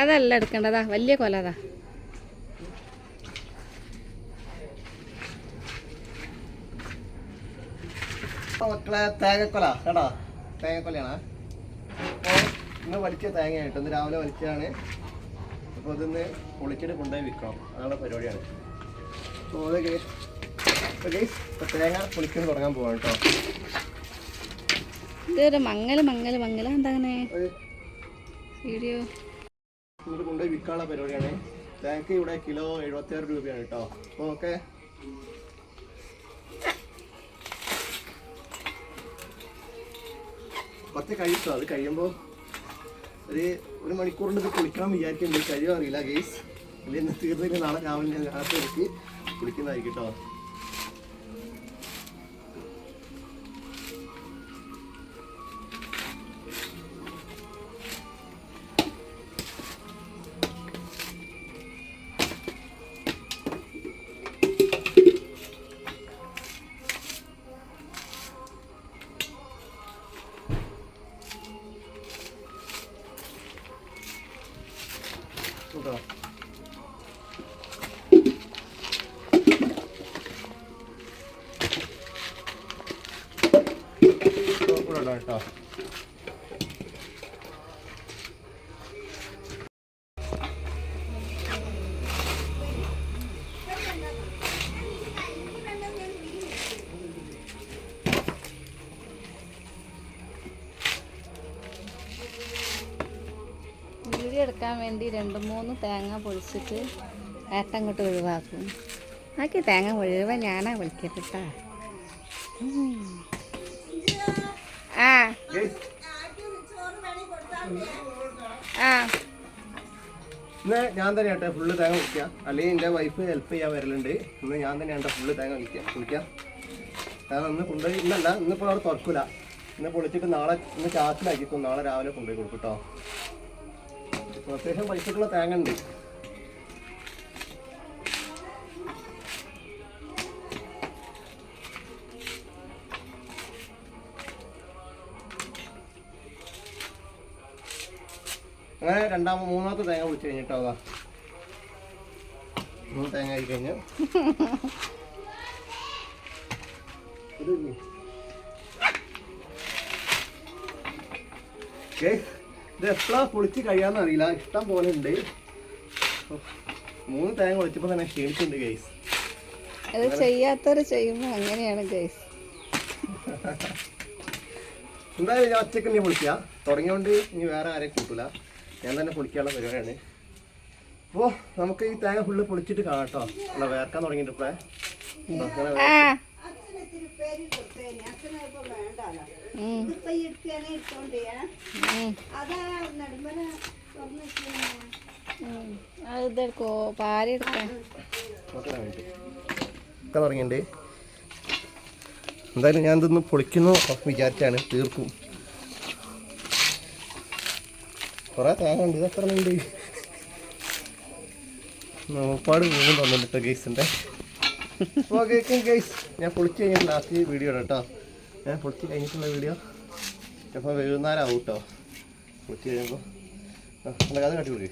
അതല്ല എടുക്കേണ്ടതാ. വലിയ കൊലതാ മക്കളെ തേങ്ങക്കൊല കേട്ടോ? തേങ്ങക്കൊലയാണ്. അപ്പോൾ ഇന്ന് വലിച്ച തേങ്ങയായിട്ട് ഇന്ന് രാവിലെ വലിച്ചതാണ്. അപ്പോൾ ഇതിന്ന് പൊളിച്ചിട്ട് കൊണ്ടുപോയി വിൽക്കണം. അതാണ് പരിപാടിയാണ്. അപ്പോൾ അത് ഗൈസ് അപ്പോൾ ഗൈസ് ഇപ്പോൾ തേങ്ങ പൊളിക്കുന്നത് തുടങ്ങാൻ പോവാണ് കേട്ടോ. ഇതൊരു മങ്ങൽ മങ്ങൽ മങ്ങൽ എന്താ അങ്ങനെ? വീഡിയോ. ഇങ്ങോട്ട് കൊണ്ടുപോയി വിൽക്കാനുള്ള പരിപാടിയാണ്. ഇവിടെ കിലോ എഴുപത്തിയാറ് രൂപയാണ് കേട്ടോ. ഓക്കെ കുറച്ച് കഴിച്ചോ അത് കഴിയുമ്പോൾ ഒരു ഒരു മണിക്കൂറിന്റെ ഇത് കുളിക്കണം വിചാരിക്കുന്നുണ്ട്. കഴിയോ അറിയില്ല ഗെയ്സ് അല്ലെങ്കിൽ ഇന്ന് തീർന്നില്ല. നാളെ രാവിലെ ഞാൻ രാത്രി കുളിക്കുന്നതായിരിക്കും കേട്ടോ. കേട്ടോ ഇവിടെ ഇടാം കേട്ടോ വീഡിയോ എടുക്കാൻ വേണ്ടി രണ്ട് മൂന്ന് തേങ്ങ പൊളിച്ചിട്ട് ഏട്ടൻ അങ്ങോട്ട് ഒഴിവാക്കും. ആക്കി തേങ്ങ മുഴുവൻ ഞാനാ വിളിക്കട്ട ആ. ആ. ഞാൻ തന്നെ കേട്ടോ ഫുള്ള് തേങ്ങ കുളിക്കുക അല്ലെങ്കിൽ എന്റെ വൈഫ് ഹെൽപ്പ് ചെയ്യാൻ വരലുണ്ട്. ഇന്ന് ഞാൻ തന്നെ കേട്ടോ ഫുള്ള് തേങ്ങ കുളിക്കുക കുളിക്കുക കാരണം ഇന്ന് കൊണ്ടുപോയി ഇന്നല്ല ഇന്നിപ്പോൾ അവിടെ തുറക്കില്ല ഇന്ന് പൊളിച്ചിട്ട് നാളെ ഇന്ന് ചാക്കിലാക്കിക്കും നാളെ രാവിലെ കൊണ്ടുപോയി കൊടുക്കും കേട്ടോ അത്യാവശ്യം പൈസക്കുള്ള തേങ്ങ ഉണ്ട് അങ്ങനെ രണ്ടാമത് മൂന്നാമത്തെ തേങ്ങ പൊളിച്ച് കഴിഞ്ഞിട്ടോ അതാ. മൂന്ന് തേങ്ങ ആയി കഴിഞ്ഞു? Guys, ഇത് എപ്പോഴാ പൊളിച്ച് കഴിയാന്ന് അറിയില്ല. ഇഷ്ടം പോലെ ഉണ്ട്. മൂന്ന് തേങ്ങ പൊളിച്ചപ്പോൾ തന്നെ ക്ഷീണിച്ചിട്ടുണ്ട് ഗൈസ് അത് ചെയ്യാത്തവര് ചെയ്യുമ്പോൾ അങ്ങനെയാണ് ഗൈസ് എന്തായാലും ഞാൻ ഒറ്റയ്ക്ക് നീ പൊളിക്കുക തുടങ്ങിയോണ്ട് ഇനി വേറെ ആരെയും കൂട്ടൂല. ഞാൻ തന്നെ പൊളിക്കാനുള്ള പരിപാടിയാണ്. അപ്പോൾ നമുക്ക് ഈ തേങ്ങ ഫുള്ള് പൊളിച്ചിട്ട് കാണാം കേട്ടോ വേർക്കാൻ തുടങ്ങിയിട്ട് എന്തായാലും ഞാൻ ഇതൊന്ന് പൊളിക്കുന്നു വിചാരിച്ചാണ്. തീർക്കും. കുറേ തേങ്ങ ഇത് ഇതെത്ര ഉണ്ട്? നോപ്പാട് വീണ്ടും തന്നിട്ട് ഗെയ്സിന്റെ കേൾക്കും ഗെയ്സ് ഞാൻ പൊളിച്ച് കഴിഞ്ഞിട്ട് ലാസ്റ്റ് വീഡിയോ ഇടാം കേട്ടോ ഞാൻ പൊളിച്ച് കഴിഞ്ഞിട്ടുള്ള വീഡിയോ ചിലപ്പോൾ വൈകുന്നേരം ആവും കേട്ടോ പൊളിച്ച് കഴിയുമ്പോൾ കഥ കാട്ടി